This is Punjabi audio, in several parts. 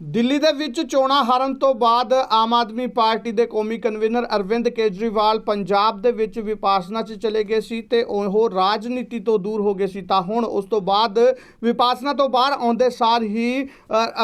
ਦਿੱਲੀ ਦੇ ਵਿੱਚ ਚੋਣਾਂ ਹਾਰਨ ਤੋਂ ਬਾਅਦ ਆਮ ਆਦਮੀ ਪਾਰਟੀ ਦੇ ਕੌਮੀ ਕਨਵੀਨਰ ਅਰਵਿੰਦ ਕੇਜਰੀਵਾਲ ਪੰਜਾਬ ਦੇ ਵਿੱਚ ਵਿਪਾਸਨਾ 'ਚ ਚਲੇ ਗਏ ਸੀ ਤੇ ਉਹ ਰਾਜਨੀਤੀ ਤੋਂ ਦੂਰ ਹੋ ਗਏ ਸੀ। ਤਾਂ ਹੁਣ ਉਸ ਤੋਂ ਬਾਅਦ ਵਿਪਾਸਨਾ ਤੋਂ ਬਾਹਰ ਆਉਂਦੇ ਸਾਰ ਹੀ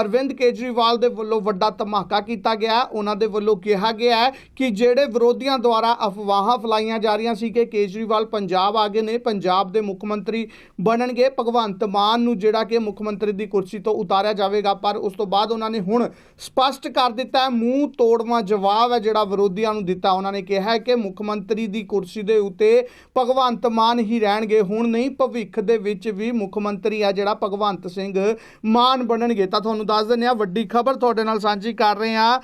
ਅਰਵਿੰਦ ਕੇਜਰੀਵਾਲ ਦੇ ਵੱਲੋਂ ਵੱਡਾ ਧਮਾਕਾ ਕੀਤਾ ਗਿਆ। ਉਹਨਾਂ ਦੇ ਵੱਲੋਂ ਕਿਹਾ ਗਿਆ ਕਿ ਜਿਹੜੇ ਵਿਰੋਧੀਆਂ ਦੁਆਰਾ ਅਫਵਾਹਾਂ ਫਲਾਈਆਂ ਜਾ ਰਹੀਆਂ ਸੀ ਕਿ ਕੇਜਰੀਵਾਲ ਪੰਜਾਬ ਆ ਗਏ ਨੇ, ਪੰਜਾਬ ਦੇ ਮੁੱਖ ਮੰਤਰੀ ਬਣਨਗੇ। ਭਗਵੰਤ ਮਾਨ ਨੂੰ ਜਿਹੜਾ ਕਿ ਮੁੱਖ ਮੰਤਰੀ ਦੀ ਕੁਰਸੀ ਤੋਂ ਉਤਾਰਿਆ ਜਾਵੇਗਾ, ਪਰ ਉਸ ਤੋਂ ਬਾਅਦ ਉਹਨਾਂ ਨੇ ਹੁਣ ਸਪਸ਼ਟ ਕਰ ਦਿੱਤਾ ਹੈ, ਮੂੰਹ ਤੋੜਵਾ ਜਵਾਬ ਹੈ ਜਿਹੜਾ ਵਿਰੋਧੀਆਂ ਨੂੰ ਦਿੱਤਾ। ਉਹਨਾਂ ਨੇ ਕਿਹਾ ਕਿ ਮੁੱਖ ਮੰਤਰੀ ਦੀ ਕੁਰਸੀ ਦੇ ਉੱਤੇ ਭਗਵੰਤ ਮਾਨ ਹੀ ਰਹਿਣਗੇ। ਹੁਣ ਨਹੀਂ, ਭਵਿੱਖ ਦੇ ਵਿੱਚ ਵੀ ਮੁੱਖ ਮੰਤਰੀ ਆ ਜਿਹੜਾ ਭਗਵੰਤ ਸਿੰਘ ਮਾਨ ਬਣਨਗੇ। ਤਾਂ ਤੁਹਾਨੂੰ ਦੱਸ ਦਿੰਦੇ ਆ ਵੱਡੀ ਖਬਰ ਤੁਹਾਡੇ ਨਾਲ ਸਾਂਝੀ ਕਰ ਰਹੇ ਆ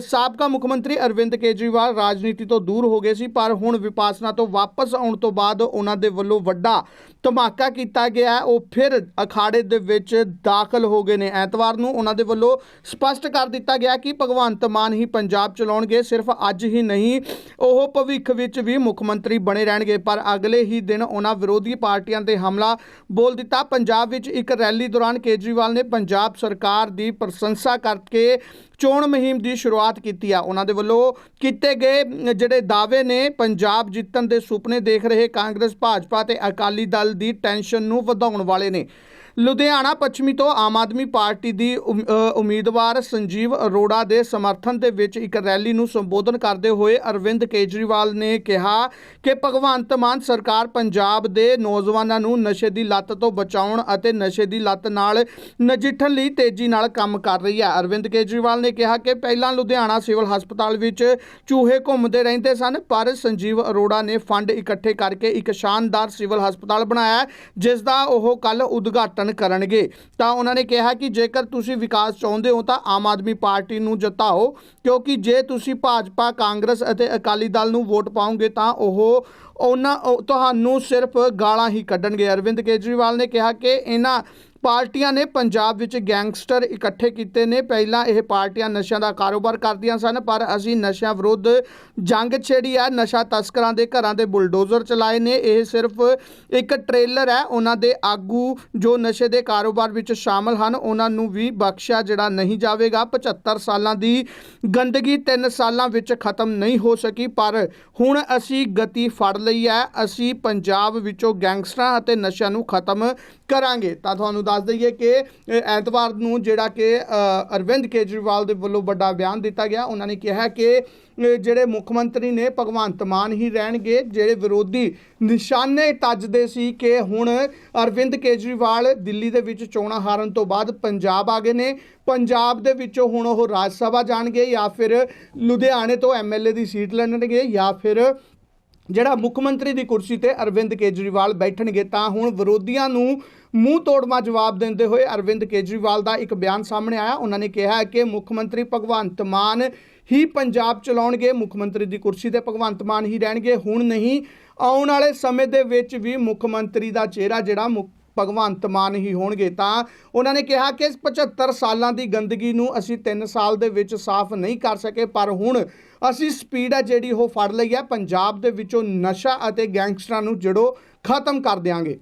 ਸਾਬਕਾ ਮੁੱਖ ਮੰਤਰੀ ਅਰਵਿੰਦ ਕੇਜਰੀਵਾਲ ਰਾਜਨੀਤੀ ਤੋਂ ਦੂਰ ਹੋ ਗਏ ਸੀ, ਪਰ ਹੁਣ ਵਿਪਾਸਨਾ ਤੋਂ ਵਾਪਸ ਆਉਣ ਤੋਂ ਬਾਅਦ ਉਹਨਾਂ ਦੇ ਵੱਲੋਂ ਵੱਡਾ ਧਮਾਕਾ ਕੀਤਾ ਗਿਆ ਉਹ ਫਿਰ ਅਖਾੜੇ ਦੇ ਵਿੱਚ ਦਾਖਲ ਹੋ ਗਏ ਨੇ। ਐਤਵਾਰ ਨੂੰ ਉਹਨਾਂ ਦੇ ਵੱਲੋਂ ਸਪਸ਼ਟ ਕਰ ਦਿੱਤਾ ਗਿਆ ਕਿ ਭਗਵੰਤ ਮਾਨ ਹੀ ਪੰਜਾਬ ਚਲਾਉਣਗੇ, ਸਿਰਫ ਅੱਜ ਹੀ ਨਹੀਂ, ਉਹ ਭਵਿੱਖ ਵਿੱਚ ਵੀ ਮੁੱਖ ਮੰਤਰੀ ਬਣੇ ਰਹਿਣਗੇ। ਪਰ ਅਗਲੇ ਹੀ ਦਿਨ ਉਹਨਾਂ ਵਿਰੋਧੀ ਪਾਰਟੀਆਂ ਤੇ ਹਮਲਾ ਬੋਲ ਦਿੱਤਾ। ਪੰਜਾਬ ਵਿੱਚ ਇੱਕ ਰੈਲੀ ਦੌਰਾਨ ਕੇਜਰੀਵਾਲ ਨੇ ਪੰਜਾਬ ਸਰਕਾਰ ਦੀ ਪ੍ਰਸ਼ੰਸਾ ਕਰਕੇ ਚੋਣ ਮੁਹਿੰਮ ਦੀ ਸ਼ੁਰੂਆਤ ਕੀਤੀ ਆ। ਉਹਨਾਂ ਦੇ ਵੱਲੋਂ ਕੀਤੇ ਗਏ ਜਿਹੜੇ ਦਾਅਵੇ ਨੇ, ਪੰਜਾਬ ਜਿੱਤਣ ਦੇ ਸੁਪਨੇ ਦੇਖ ਰਹੇ ਕਾਂਗਰਸ, ਭਾਜਪਾ ਤੇ ਅਕਾਲੀ ਦਲ ਦੀ ਟੈਨਸ਼ਨ ਨੂੰ ਵਧਾਉਣ ਵਾਲੇ ਨੇ। ਲੁਧਿਆਣਾ ਪੱਛਮੀ ਤੋਂ ਆਮ ਆਦਮੀ ਪਾਰਟੀ ਦੀ ਉਮ- ਉਮੀਦਵਾਰ ਸੰਜੀਵ ਅਰੋੜਾ ਦੇ ਸਮਰਥਨ ਦੇ ਵਿੱਚ ਇੱਕ ਰੈਲੀ ਨੂੰ ਸੰਬੋਧਨ ਕਰਦੇ ਹੋਏ ਅਰਵਿੰਦ ਕੇਜਰੀਵਾਲ ਨੇ ਕਿਹਾ ਕਿ ਭਗਵੰਤ ਮਾਨ ਸਰਕਾਰ ਪੰਜਾਬ ਦੇ ਨੌਜਵਾਨਾਂ ਨੂੰ ਨਸ਼ੇ ਦੀ ਲੱਤ ਤੋਂ ਬਚਾਉਣ ਅਤੇ ਨਸ਼ੇ ਦੀ ਲੱਤ ਨਾਲ ਨਜਿੱਠਣ ਲਈ ਤੇਜ਼ੀ ਨਾਲ ਕੰਮ ਕਰ ਰਹੀ ਹੈ। ਅਰਵਿੰਦ ਕੇਜਰੀਵਾਲ ਨੇ ਕਿਹਾ ਕਿ ਪਹਿਲਾਂ ਲੁਧਿਆਣਾ ਸਿਵਲ ਹਸਪਤਾਲ ਵਿੱਚ ਚੂਹੇ ਘੁੰਮਦੇ ਰਹਿੰਦੇ ਸਨ, ਪਰ ਸੰਜੀਵ ਅਰੋੜਾ ਨੇ ਫੰਡ ਇਕੱਠੇ ਕਰਕੇ ਇੱਕ ਸ਼ਾਨਦਾਰ ਸਿਵਲ ਹਸਪਤਾਲ ਬਣਾਇਆ ਜਿਸ ਦਾ ਉਹ ਕੱਲ ਉਦਘਾਟਨ ਕਰਨਗੇ। ਤਾਂ ਉਹਨਾਂ ਨੇ ਕਿਹਾ ਕਿ ਜੇਕਰ ਤੁਸੀਂ ਵਿਕਾਸ ਚਾਹੁੰਦੇ ਹੋ ਤਾਂ ਆਮ ਆਦਮੀ ਪਾਰਟੀ ਨੂੰ ਜਿਤਾਓ, ਕਿਉਂਕਿ ਜੇ ਤੁਸੀਂ ਭਾਜਪਾ, ਕਾਂਗਰਸ ਅਤੇ ਅਕਾਲੀ ਦਲ ਨੂੰ ਵੋਟ ਪਾਓਗੇ ਤਾਂ ਉਹ ਉਹਨਾਂ ਤੁਹਾਨੂੰ ਸਿਰਫ ਗਾਲਾਂ ਹੀ ਕੱਢਣਗੇ। ਅਰਵਿੰਦ ਕੇਜਰੀਵਾਲ ਨੇ ਕਿਹਾ ਕਿ ਇਹਨਾਂ ਪਾਰਟੀਆਂ ਨੇ ਪੰਜਾਬ ਵਿੱਚ ਗੈਂਗਸਟਰ ਇਕੱਠੇ ਕੀਤੇ ਨੇ। ਪਹਿਲਾਂ ਇਹ ਪਾਰਟੀਆਂ ਨਸ਼ਿਆਂ ਦਾ ਕਾਰੋਬਾਰ ਕਰਦੀਆਂ ਸਨ, ਪਰ ਅਸੀਂ ਨਸ਼ਿਆਂ ਵਿਰੁੱਧ ਜੰਗ ਛੇੜੀ ਹੈ। ਨਸ਼ਾ ਤਸਕਰਾਂ ਦੇ ਘਰਾਂ ਦੇ ਬੁਲਡੋਜ਼ਰ ਚਲਾਏ ਨੇ। ਇਹ ਸਿਰਫ ਇੱਕ ਟ੍ਰੇਲਰ ਹੈ। ਉਹਨਾਂ ਦੇ ਆਗੂ ਜੋ ਨਸ਼ੇ ਦੇ ਕਾਰੋਬਾਰ ਵਿੱਚ ਸ਼ਾਮਲ ਹਨ, ਉਹਨਾਂ ਨੂੰ ਵੀ ਬਖਸ਼ਿਆ ਜਿਹੜਾ ਨਹੀਂ ਜਾਵੇਗਾ। 75 ਸਾਲਾਂ ਦੀ ਗੰਦਗੀ 3 ਸਾਲਾਂ ਵਿੱਚ ਖਤਮ ਨਹੀਂ ਹੋ ਸਕੀ, ਪਰ ਹੁਣ ਅਸੀਂ ਗਤੀ ਫੜ ਲਈ ਹੈ। ਅਸੀਂ ਪੰਜਾਬ ਵਿੱਚੋਂ ਗੈਂਗਸਟਰਾਂ ਅਤੇ ਨਸ਼ਿਆਂ ਨੂੰ ਖਤਮ ਕਰਾਂਗੇ। ਤਾਂ ਤੁਹਾਨੂੰ ਦੱਸ ਦਈਏ ਕਿ ਐਤਵਾਰ ਨੂੰ ਜਿਹੜਾ ਕਿ ਅਰਵਿੰਦ ਕੇਜਰੀਵਾਲ ਦੇ ਵੱਲੋਂ ਵੱਡਾ ਬਿਆਨ ਦਿੱਤਾ ਗਿਆ। ਉਹਨਾਂ ਨੇ ਕਿਹਾ ਕਿ ਜਿਹੜੇ ਮੁੱਖ ਮੰਤਰੀ ਨੇ, ਭਗਵੰਤ ਮਾਨ ਹੀ ਰਹਿਣਗੇ। ਜਿਹੜੇ ਵਿਰੋਧੀ ਨਿਸ਼ਾਨੇ ਤੱਜਦੇ ਸੀ ਕਿ ਹੁਣ ਅਰਵਿੰਦ ਕੇਜਰੀਵਾਲ ਦਿੱਲੀ ਦੇ ਵਿੱਚ ਚੋਣਾਂ ਹਾਰਨ ਤੋਂ ਬਾਅਦ ਪੰਜਾਬ ਆ ਗਏ ਨੇ। ਪੰਜਾਬ ਦੇ ਵਿੱਚੋਂ ਹੁਣ ਉਹ ਰਾਜ ਸਭਾ ਜਾਣਗੇ ਜਾਂ ਫਿਰ ਲੁਧਿਆਣੇ ਤੋਂ ਐਮਐਲਏ ਦੀ ਸੀਟ ਲੈਣਗੇ ਜਾਂ ਫਿਰ ਜਿਹੜਾ ਮੁੱਖ ਮੰਤਰੀ ਦੀ ਕੁਰਸੀ ਤੇ ਅਰਵਿੰਦ ਕੇਜਰੀਵਾਲ ਬੈਠਣਗੇ, ਤਾਂ ਹੁਣ ਵਿਰੋਧੀਆਂ ਨੂੰ ਮੂੰਹ ਤੋੜਵਾ ਜਵਾਬ ਦਿੰਦੇ ਹੋਏ ਅਰਵਿੰਦ ਕੇਜਰੀਵਾਲ ਦਾ ਇੱਕ ਬਿਆਨ ਸਾਹਮਣੇ ਆਇਆ। ਉਹਨਾਂ ਨੇ ਕਿਹਾ ਕਿ ਮੁੱਖ ਮੰਤਰੀ ਭਗਵੰਤ ਮਾਨ ਹੀ ਪੰਜਾਬ ਚਲਾਉਣਗੇ, ਮੁੱਖ ਮੰਤਰੀ ਦੀ ਕੁਰਸੀ ਤੇ ਭਗਵੰਤ ਮਾਨ ਹੀ ਰਹਿਣਗੇ। ਹੁਣ ਨਹੀਂ, ਆਉਣ ਵਾਲੇ ਸਮੇਂ ਦੇ ਵਿੱਚ ਵੀ ਮੁੱਖ ਮੰਤਰੀ ਦਾ ਚਿਹਰਾ ਜਿਹੜਾ ਮੁੱਖ ਭਗਵੰਤ ਮਾਨ ਹੀ ਹੋਣਗੇ। ਤਾਂ ਉਹਨਾਂ ਨੇ ਕਿਹਾ ਕਿ 75 ਸਾਲਾਂ ਦੀ ਗੰਦਗੀ ਨੂੰ ਅਸੀਂ 3 ਸਾਲ ਦੇ ਵਿੱਚ ਸਾਫ਼ ਨਹੀਂ ਕਰ ਸਕੇ, ਪਰ ਹੁਣ ਅਸੀਂ ਸਪੀਡ ਆ ਜਿਹੜੀ ਉਹ ਫੜ ਲਈ ਹੈ। ਪੰਜਾਬ ਦੇ ਵਿੱਚੋਂ ਨਸ਼ਾ ਅਤੇ ਗੈਂਗਸਟਰਾਂ ਨੂੰ ਜੜੋ ਖਤਮ ਕਰ ਦਿਆਂਗੇ।